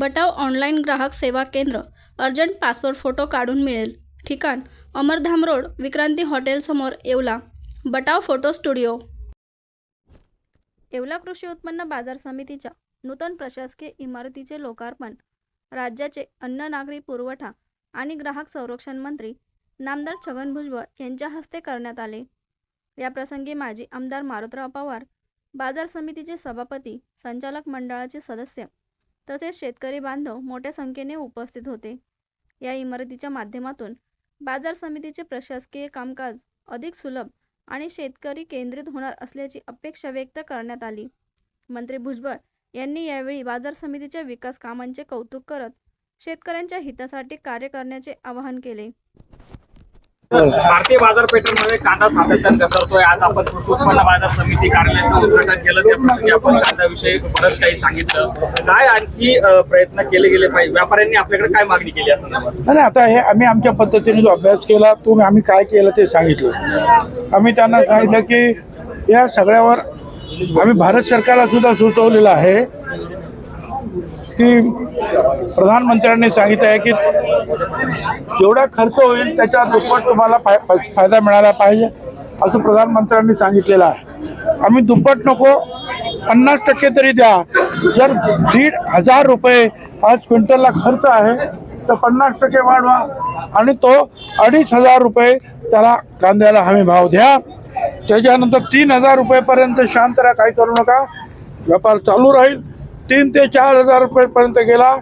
बटाव online ग्राहक सेवा केंद्र अर्जंट पासपोर्ट फोटो काढून मिळेल. ठिकाण अमरधाम रोड विक्रांती हॉटेलसमोर Yeola. Batav photo studio. Yeola कृषी उत्पन्न बाजार समितीच्या नूतन प्रशासकीय इमारतीचे लोकार्पण राज्याचे अन्न नागरी पुरवठा आणि ग्राहक संरक्षण मंत्री नामदार छगन भुजबळ यांच्या हस्ते करण्यात आले. याप्रसंगी माजी आमदार मारुतराव पवार बाजार समितीचे सभापती संचालक मंडळाचे सदस्य तसेच शेतकरी बांधव मोठ्या संख्येने उपस्थित होते. या इमारतीच्या माध्यमातून बाजार समितीचे प्रशासकीय कामकाज अधिक सुलभ आणि शेतकरी केंद्रित होणार असल्याची अपेक्षा व्यक्त करण्यात आली. मंत्री भुजबळ यांनी यावेळी बाजार समितीच्या विकास कामांचे कौतुक करत शेतकऱ्यांच्या हितासाठी कार्य करण्याचे आवाहन केले. भारतीय बाजारपेठेमध्ये कांदा सातत्याने घसरतोय. आज आपण कृषी उत्पन्न बाजार समिती कार्यालयाचं उद्घाटन केलं. त्या प्रसंगी आपण कांद्याविषयी बरंच काही सांगितलं. काय आणखी प्रयत्न केले गेले पाहिजे? व्यापाऱ्यांनी आपल्याकडे काय मागणी केली असं नाही, आता हे आम्ही आमच्या पद्धतीने जो अभ्यास केला तो आम्ही काय केलं ते सांगितलं. आम्ही त्यांना सांगितलं की या सगळ्यावर आम्ही भारत सरकारला सुद्धा सुचवलेलं आहे. की प्रधानमंत्र्यांनी सांगितलं आहे की जेवढा खर्च होईल त्याच्या दुप्पट तुम्हाला फाय फायदा मिळाला पाहिजे असं प्रधानमंत्र्यांनी सांगितलेलं आहे. आम्ही दुप्पट नको पन्नास टक्के तरी द्या. जर दीड हजार रुपये पाच क्विंटलला खर्च आहे तर पन्नास टक्के वाढवा आणि तो अडीच हजार रुपये त्याला कांद्याला हमी भाव द्या. त्याच्यानंतर तीन हजार रुपयेपर्यंत शांत राहा काही करू नका. व्यापार चालू राहील. तीन ते चार हजार रुपयेपर्यंत गेला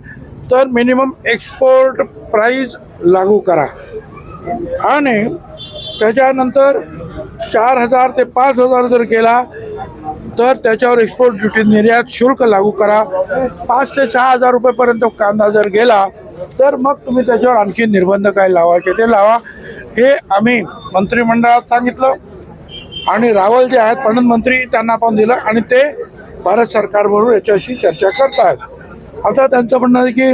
तर मिनिमम एक्सपोर्ट प्राईज लागू करा. आणि त्याच्यानंतर चार हजार ते पाच हजार जर गेला तर त्याच्यावर एक्सपोर्ट ड्युटी निर्यात शुल्क लागू करा. पाच ते सहा हजार रुपयेपर्यंत कांदा जर गेला तर मग तुम्ही त्याच्यावर आणखी निर्बंध काय लावायचे ते लावा. हे आम्ही मंत्रिमंडळात सांगितलं आणि रावल जे आहेत पणन मंत्री त्यांना आपण दिलं आणि ते भारत सरकारबरोबर याच्याशी चर्चा करत आता त्यांचं म्हणणं आहे की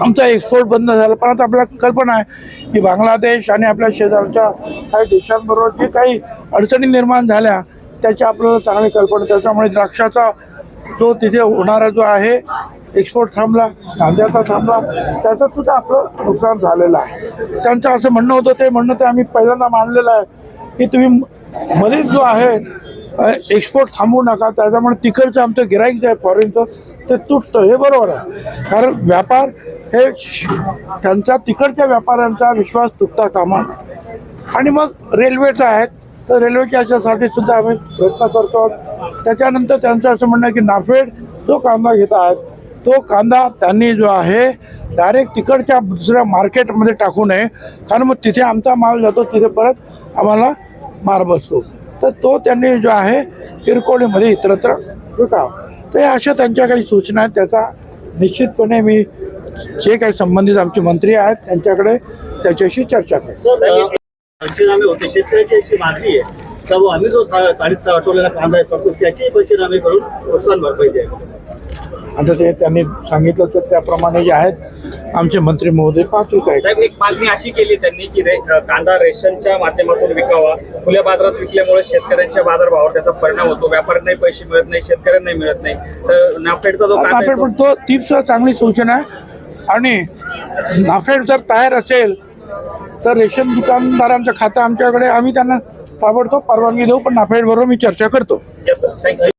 आमचा एक्सपोर्ट बंद झाला पण आता आपल्याला कल्पना आहे की बांगलादेश आणि आपल्या शेजारच्या काही देशांबरोबर जे काही अडचणी निर्माण झाल्या त्याची आपल्याला चांगली कल्पना त्याच्यामुळे द्राक्षाचा जो तिथे होणारा जो आहे एक्सपोर्ट थांबला कांद्याचा थांबला त्याचं सुद्धा आपलं नुकसान झालेलं आहे. त्यांचं असं म्हणणं होतं ते म्हणणं ते आम्ही पहिल्यांदा मांडलेलं आहे की तुम्ही मध्येच जो आहे एक्सपोर्ट थांबवू नका. त्याच्यामुळे तिकडचं आमचं गिराईक जे आहे फॉरेनचं ते तुटतं. हे बरोबर आहे. कारण व्यापार हे श- त्यांचा तिकडच्या व्यापाऱ्यांचा विश्वास तुटता कामा आणि मग रेल्वेचा आहे. तर रेल्वेच्या याच्यासाठी सुद्धा आम्ही प्रयत्न करतो. त्याच्यानंतर त्यांचं असं म्हणणं की नाफेड जो कांदा घेत आहेत तो कांदा त्यांनी जो आहे डायरेक्ट तिकडच्या दुसऱ्या मार्केटमध्ये टाकू नये. कारण मग तिथे आमचा माल जातो तिथे परत आम्हाला मार बसतो. तर तो त्यांनी जो आहे किरकोळीमध्ये इतरत्र विकावा तर या अशा त्यांच्या काही सूचना आहेत त्याचा निश्चितपणे मी जे काही संबंधित आमचे मंत्री आहेत त्यांच्याकडे त्याच्याशी चर्चा करेन. पंचनामे होते. शेतकऱ्याची याची मागणी आहे. तर आम्ही जो सा- साडीचा आठवलेला कांदा आहे सांगतो त्याची पंचनामे करून नुकसान भरपाई द्यावी. आता ते त्यांनी सांगितलं तर त्याप्रमाणे जे आहेत आमचे मंत्री महोदय काय. साहेब एक मागणी अशी केली त्यांनी की रे कांदा रेशनच्या माध्यमातून विकावा. खुल्या बाजारात विकल्यामुळे शेतकऱ्यांच्या बाजारभावावर त्याचा परिणाम होतो. व्यापाऱ्यांनाही पैसे मिळत नाही शेतकऱ्यांनाही मिळत नाही. तर नाफेडचा जो कांदा आहे नाफेड तो- पण तो सुद्धा चांगली सूचना आहे. आणि नाफेड जर तयार असेल तर रेशन दुकानदारांचं खातं आमच्याकडे आम्ही त्यांना ताबडतोब परवानगी देऊ पण नाफेड बरोबर मी चर्चा करतो. Yes, sir. Thank you.